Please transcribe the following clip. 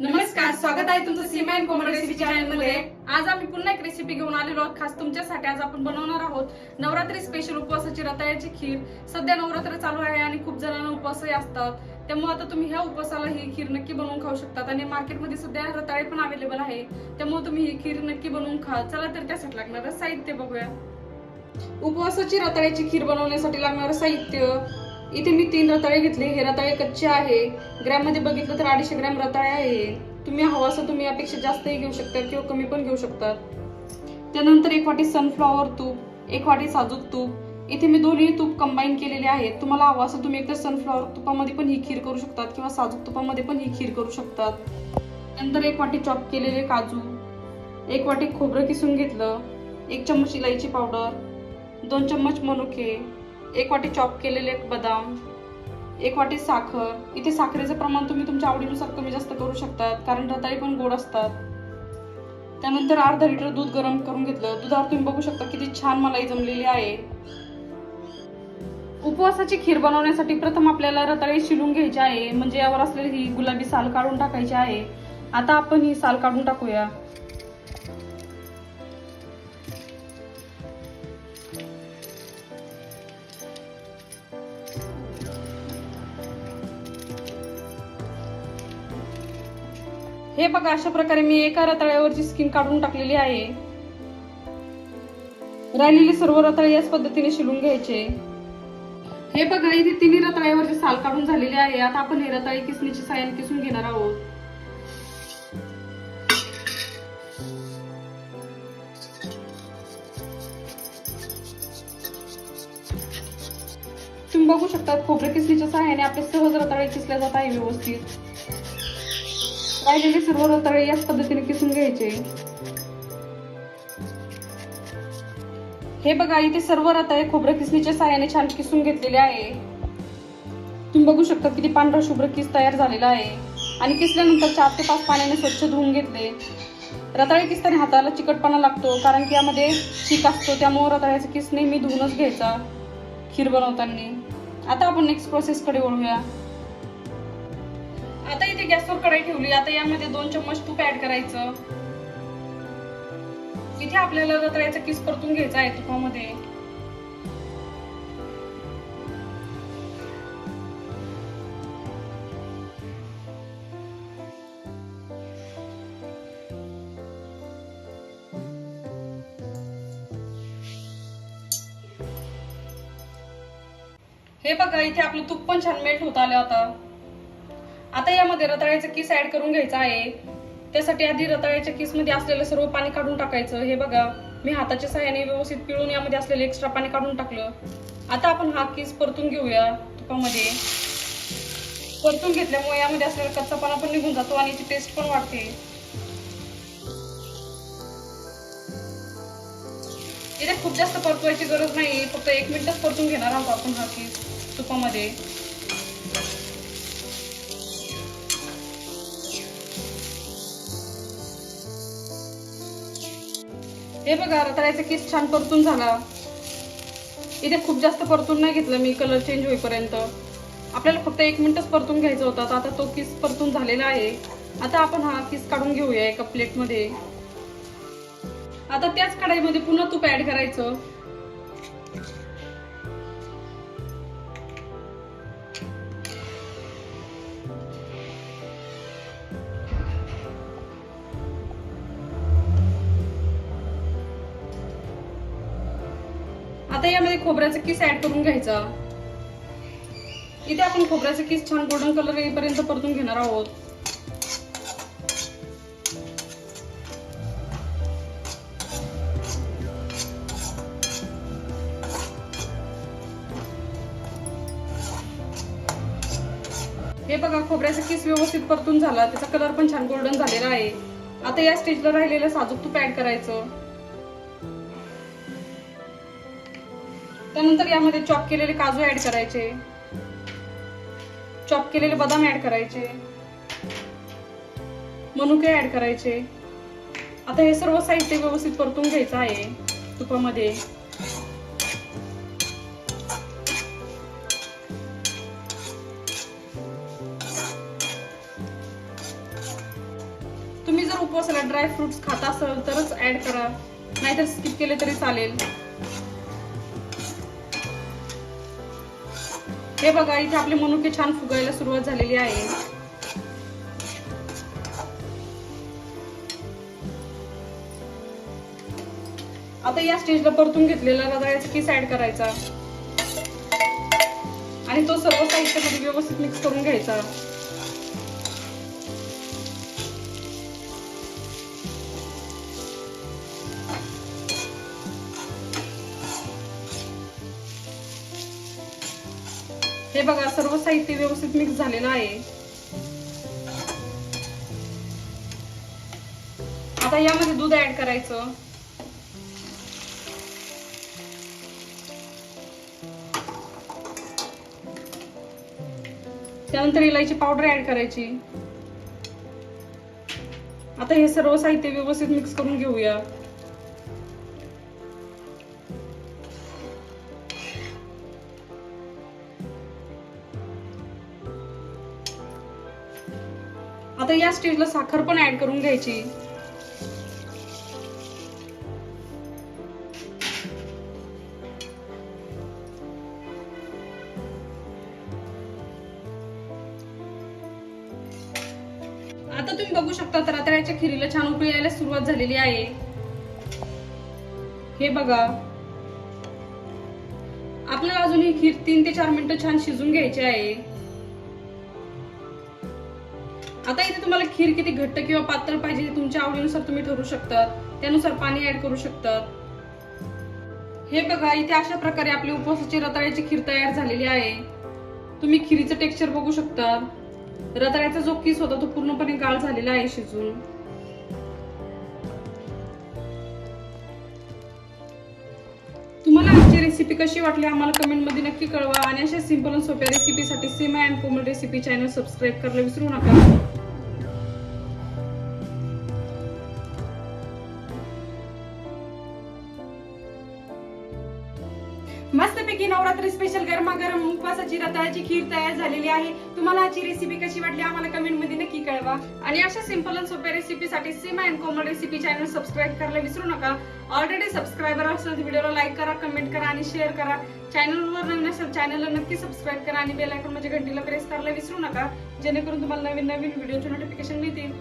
नमस्कार स्वागत आहे तुमचं सीमा अँड कोमल रेसिपी चॅनलमध्ये. आज आम्ही पुन्हा एक रेसिपी घेऊन आलेलो आहोत. खास तुमच्यासाठी आज आपण बनवणार आहोत नवरात्री स्पेशल उपवासाची रताळ्याची खीर. सध्या नवरात्र चालू आहे आणि खूप जणांना उपवासही असतात. त्यामुळे आता तुम्ही ह्या उपवासाला ही खीर नक्की बनवून खाऊ शकतात. आणि मार्केटमध्ये सध्या रताळे पण अवेलेबल आहे. त्यामुळे तुम्ही ही खीर नक्की बनवून खा चला तर त्यासाठी लागणारं साहित्य बघूया. उपवासाची रताळ्याची खीर बनवण्यासाठी लागणारं साहित्य. इथे मी तीन रताळे घेतले. हे रताळे कच्चे आहे. ग्रॅममध्ये बघितलं तर अडीचशे ग्रॅम रताळे आहे. तुम्ही हवं असं तुम्ही यापेक्षा जास्तही घेऊ शकता किंवा कमी पण घेऊ शकतात त्यानंतर एक वाटी सनफ्लॉवर तूप एक वाटी साजूक तूप. इथे मी दोन्ही तूप कंबाईन केलेले आहेत. तुम्हाला हवं असं तुम्ही एकतर सनफ्लॉवर तुपामध्ये पण ही खीर करू शकतात किंवा साजूक तुपामध्ये पण ही खीर करू शकतात. नंतर एक वाटी चॉप केलेले काजू एक वाटी खोबरं किसून घेतलं एक चम्मच इलायची पावडर दोन चम्मच मनुके एक वाटी चॉप केलेले बदाम एक वाटी साखर. इथे साखरेचं प्रमाण तुम्ही तुमच्या आवडीनुसार कमी जास्त करू शकतात कारण रताळी पण गोड असतात. त्यानंतर अर्धा लिटर दूध गरम करून घेतलं. दुधावर तुम्ही बघू शकता किती छान मलाई जमलेली आहे. उपवासाची खीर बनवण्यासाठी प्रथम आपल्याला रताळी शिलून घ्यायची आहे. म्हणजे यावर असलेली ही गुलाबी साल काढून टाकायची आहे. आता आपण ही साल काढून टाकूया. हे बघा अशा प्रकारे मी एका रताळ्यावरची स्किन काढून टाकलेली आहे. राहिलेली सर्व रताळे याच पद्धतीने शिलून घ्यायचे. हे बघा इथे तिन्ही रताळ्यावरचे साल काढून झालेले आहे. आता आपण हे रताळे किसणीची सायन किसून घेणार आहोत. तुम्ही बघू शकता खोबरे किसणीच्या सहाय्याने आपले सहज रताळे किसल्या जात आहे व्यवस्थित. राहिलेले सर्व रताळे याच पद्धतीने किसून घ्यायचे. हे बघा इथे सर्व रताळे खोबरं किसणीच्या साह्याने छान किसून घेतलेले आहे. तुम्ही बघू शकता किती पांढरा शुभ्र किस तयार झालेला आहे. आणि किसल्यानंतर चार ते पाच पाण्याने स्वच्छ धुवून घेतले. रताळे किसताना हाताला चिकटपणा लागतो कारण की यामध्ये शीक असतो त्यामुळे रताळ्याचा किस नेहमी धुवूनच घ्यायचा खीर बनवताना. आता आपण नेक्स्ट प्रोसेसकडे वळूया. आता इथे गॅसवर कढाई ठेवली. आता यामध्ये दोन चम्मच तूप ऍड करायचं. इथे आपल्याला रताळ्याचा किस परतून घ्यायचा आहे तुपामध्ये. हे बघा इथे आपलं तूप पण छान मेट होत आलं आता. आता यामध्ये रताळ्याचं किस ऍड करून घ्यायचं आहे? त्यासाठी आधी रताळ्याच्या किसमध्ये असलेलं सर्व पाणी काढून टाकायचं. हे बघा मी हाताच्या सहाय्याने व्यवस्थित पिळून यामध्ये असलेलं एक्स्ट्रा पाणी काढून टाकलं. आता आपण हा किस परतून घेऊया तुपामध्ये. परतून घेतल्यामुळे यामध्ये असलेला कच्चापणा पण निघून जातो आणि याची टेस्ट पण वाढते. इथे खूप जास्त परतवायची गरज नाही. फक्त एक मिनिटच परतून घेणार आहोत आपण हा किस तुपामध्ये. हे बघा रताळ्याचा किस छान परतून झाला. इथे खूप जास्त परतून नाही घेतलं मी कलर चेंज होईपर्यंत. आपल्याला फक्त एक मिनिटच परतून घ्यायचा होता तर आता तो किस परतून झालेला आहे. आता आपण हा किस काढून घेऊया एका प्लेटमध्ये आता त्याच कढाईमध्ये पुन्हा तूप ऍड करायचं. आता यामध्ये खोबऱ्याचा किस ऍड करून घ्यायचा. इथे आपण खोबऱ्याचा किस छान गोल्डन कलर येईपर्यंत परतून घेणार आहोत. हे बघा खोबऱ्याचा किस व्यवस्थित परतून झाला. त्याचा कलर पण छान गोल्डन झालेला आहे. आता या स्टेजला राहिलेलं साजूक तूप ऍड करायचं. त्यानंतर यामध्ये चॉप केलेले काजू ऍड करायचे. चॉप केलेले बदाम ऍड करायचे. मनुके ऍड करायचे. आता हे सर्व साहित्य व्यवस्थित परतून घ्यायचं आहे तुपामध्ये. तुम्ही जर उपवासाला ड्राय फ्रुट्स खात असाल तरच ऍड करा. नाहीतर स्किप केले तरी चालेल. हे बघा इथे आपले मनुके छान फुगायला सुरुवात झालेली आहे. आता या स्टेजला परतून घेतलेला रताळ्याचा की ऍड करायचा. आणि तो सर्व साहित्यामध्ये व्यवस्थित मिक्स करून घ्यायचा. हे बघा सर्व साहित्य व्यवस्थित मिक्स झालेलं आहे. आता यामध्ये दूध ऍड करायचं. त्यानंतर इलायची पावडर ऍड करायची. आता हे सर्व साहित्य व्यवस्थित मिक्स करून घेऊया. आता या स्टेजला साखर पण ऍड करून घ्यायची. आता तुम्ही बघू शकता तर याच्या खिरीला छान उकळी यायला सुरुवात झालेली आहे. हे बघा. आपल्याला अजून ही खीर तीन ते चार मिनिटं छान शिजून घ्यायची आहे. आता इथे तुम्हाला खीर किती घट्ट किंवा पातळ पाहिजे तुमच्या आवडीनुसार तुम्ही ठरवू शकतात. त्यानुसार पाणी ऍड करू शकतात. हे बघा इथे अशा प्रकारे आपली उपवासाची रताळ्याची खीर तयार झालेली आहे. तुम्ही खिरीचं टेक्स्चर बघू शकता रताळ्याचा जो किस होता तो पूर्णपणे गाळ झालेला आहे शिजून. तुम्हाला आमची रेसिपी कशी वाटली आम्हाला कमेंटमध्ये नक्की कळवा. आणि अशा सिंपल आणि सोप्या रेसिपीसाठी Seema and Komal recipe channel subscribe करायला विसरू नका. मस्तपैकी नवरात्री स्पेशल गरमागरम उपवासाची रताळ्याची खीर तयार झालेली आहे. तुम्हाला आजची रेसिपी कशी वाटली आम्हाला कमेंटमध्ये नक्की कळवा. आणि अशा सिंपल आणि सोप्या रेसिपीसाठी Seema and Komal recipe channel subscribe करायला विसरू नका. ऑलरेडी सबस्क्रायबर असेल व्हिडिओला लाईक करा कमेंट करा आणि शेअर करा. चॅनलवर नवीन असेल चॅनलला नक्की सबस्क्राईब करा आणि बेल आयकॉन म्हणजे घंटीला प्रेस करायला विसरू नका. जेणेकरून तुम्हाला नवीन नवीन व्हिडिओचे नोटिफिकेशन मिळतील.